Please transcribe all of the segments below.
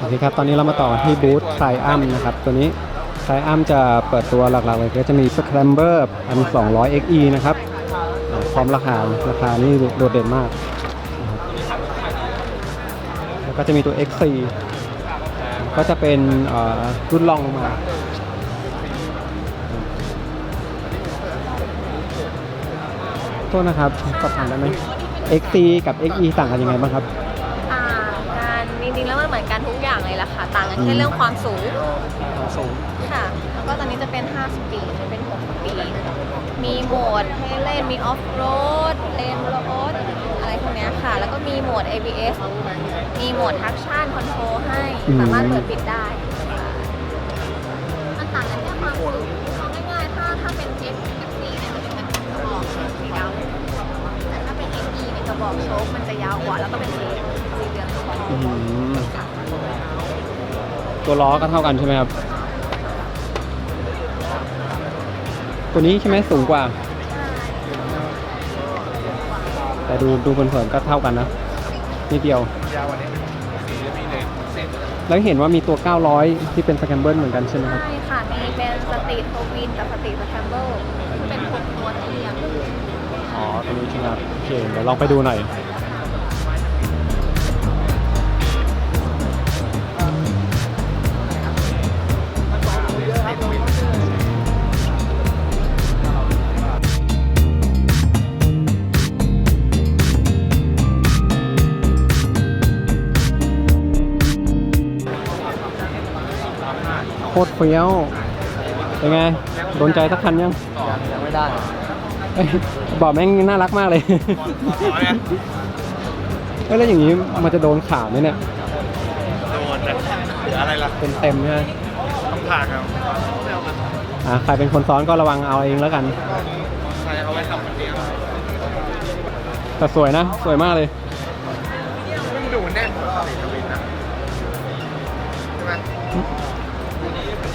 โอเคครับตอนนี้เรามาต่อที่บูธไทรอัมนะครับ ตัวนี้ไทรอัมจะเปิดตัวหลักๆเลยก็จะมี Scrambler 1200 XE นะครับอ่าพร้อมราคาราคานี่โดดเด่นมาก แล้วก็จะมีตัว X4 ก็จะเป็นรุ่นรองลงมาโทษนะครับสอบถามได้ไหม XC กับ XE ต่างกันยังไงบ้างครับ ริงๆแล้วมันเหมือนกันทุกอย่างเลยล่ะค่ะ ต่างกันแค่อืมเรื่องความสูงสูงค่ะ แล้วก็ตอนนี้จะเป็น 5 สปีดจะเป็น 6 สปีด มีโหมดให้เล่น มีออฟโรด เลนโรดอะไรพวกเนี้ยค่ะ แล้วก็มีโหมด ABS มีโหมดทักชั่นคอนโทรลให้ สามารถเปิดปิดได้ค่ะมันต่างกันแค่ความสูงเอาง่ายๆ ถ้าถ้าเป็น F F4 เนี่ยมันจะเป็นกระบอกสีดำแต่ถ้าเป็น FE เนี่ยกระบอกโชคมันจะยาวกว่าแล้วก็เป็นสีสีเหลืองท องอื้อหือค่ะตัวล้อก็เท่ากันใช่ไหมครับ ตัวนี้ใช่ไหมสูงกว่า แต่ดูดูเผินๆก็เท่ากันนะนิดเดียว แล้วเห็นว่ามีตัว 900 ที่เป็นสแคมเบิลเหมือนกันใช่ไหมครับ ใช่ค่ะ มีเป็นสตรีทโทวินกับสตรีทสแคมเบิลเป็นหกตัวเทียมอ๋อ ตัวนี้ใช่ไหมครับโอเค เดี๋ยวลองไปดูหน่อย โคตรเฟี้ยวเป็นไงโดนใจสักคันยังยังไม่ได้เอ้ยบอกแม่งน่ารักมากเลย เอ้ยแล้วอย่างนี้มันจะโดนขาไหมเนี่ย โดนนะเหลืออะไรล่ะเป็นเต็มใช่ไหมต้องผ่านครับอ่าใครเป็นคนซ้อนก็ระวังเอาเองแล้วกัน ใครเอาไว้ทำคนเดียวแต่สวยนะ สวยมากเลย มันดูแน่นกว่าสีทวินนะใช่ไหม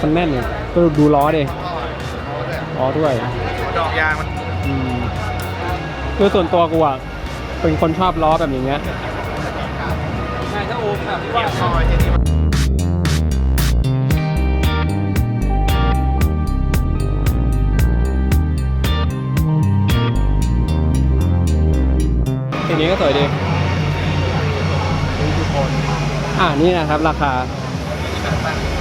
มันแน่นเนี่ยก็ดูล้อดิล้อด้วยดอกยางมันอืมคือส่วนตัวกูอะเป็นคนชอบล้อแบบอย่างเงี้ยใช่ถ้าโอมแบบเกี่ยวคอยที่นี่มันทีนี้ก็สวยดีอ่านี่นะครับ ราคานี่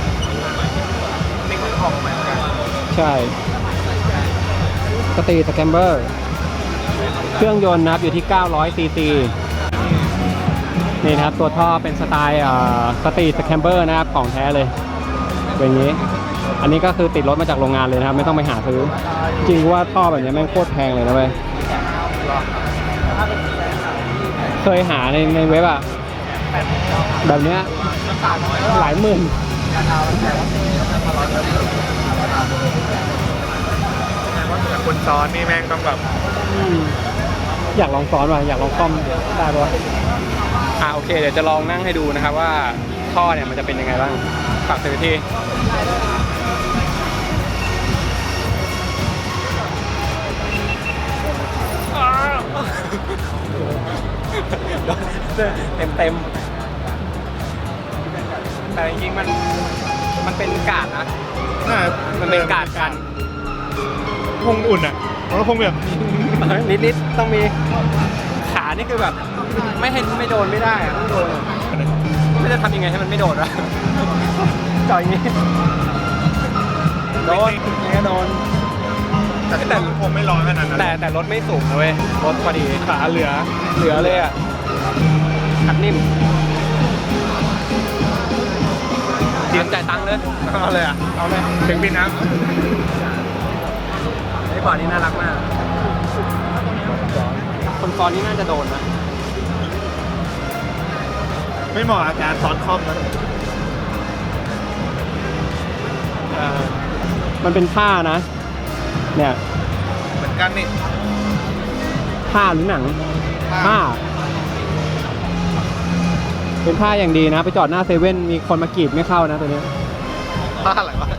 คองเหมือนกันใช่สตีสแคมเบอร์ เครื่องยนต์นะครับอยู่ที่ 900ซีซีนี่นะครับ ตัวท่อเป็นสไตล์สตีสแคมเบอร์นะครับของแท้เลยเป็นอย่างนี้ อันนี้ก็คือติดรถมาจากโรงงานเลยนะครับ ไม่ต้องไปหาซื้อ จริงว่าท่อแบบนี้แม่งโคตรแพงเลยนะเว้ยเคยหาในในเว็บอะแบบเนี้ยหลายหมื่น แต่คนซ้อนนี่แม่งต้องแบบอยากลองซ้อนว่ะอยากลองซ่อมได้ปะอ่าโอเค เดี๋ยวจะลองนั่งให้ดูนะครับว่าท่อเนี่ยมันจะเป็นยังไงบ้างฝากซื้อที่เต็มเต็มๆแต่จริงๆมัน มันเป็นกาดนะมันเป็นกาดกัน คงอุ่นอะมันก็คงแบบ นิดนิดๆต้องมีขานี่คือแบบ ไม่ให้ไม่โดนไม่ได้อะต้องโดนอะไม่จะทำยังไงให้มันไม่โดนวะจ่อยอย่างงี้โดนอย่างงี้ก็โดน แต่แต่คงไม่ร้อนขนาดนั้นแต่แต่รถไม่สูงนะเว้ยรถพอดีขาเหลือ เหลือเลยอะขัดนิ่ม มจ่ายตังค์เลยเอาเลยอะเอาเลยถึงบินน้ไอ้บอร์ดนี่น่ารักมาก คนซ้อนนี่น่าจะโดนนะำไม่เหมาะกับการซ้อนคอมนะเออมันเป็นผ้านะ เนี่ยเหมือนกันนี่ผ้าหรือหนังผ้า เป็นผ้าอย่างดีนะ ไปจอดหน้าเซเว่นมีคนมากรีดไม่เข้านะตัวเนี้ย ผ้าอะไรวะ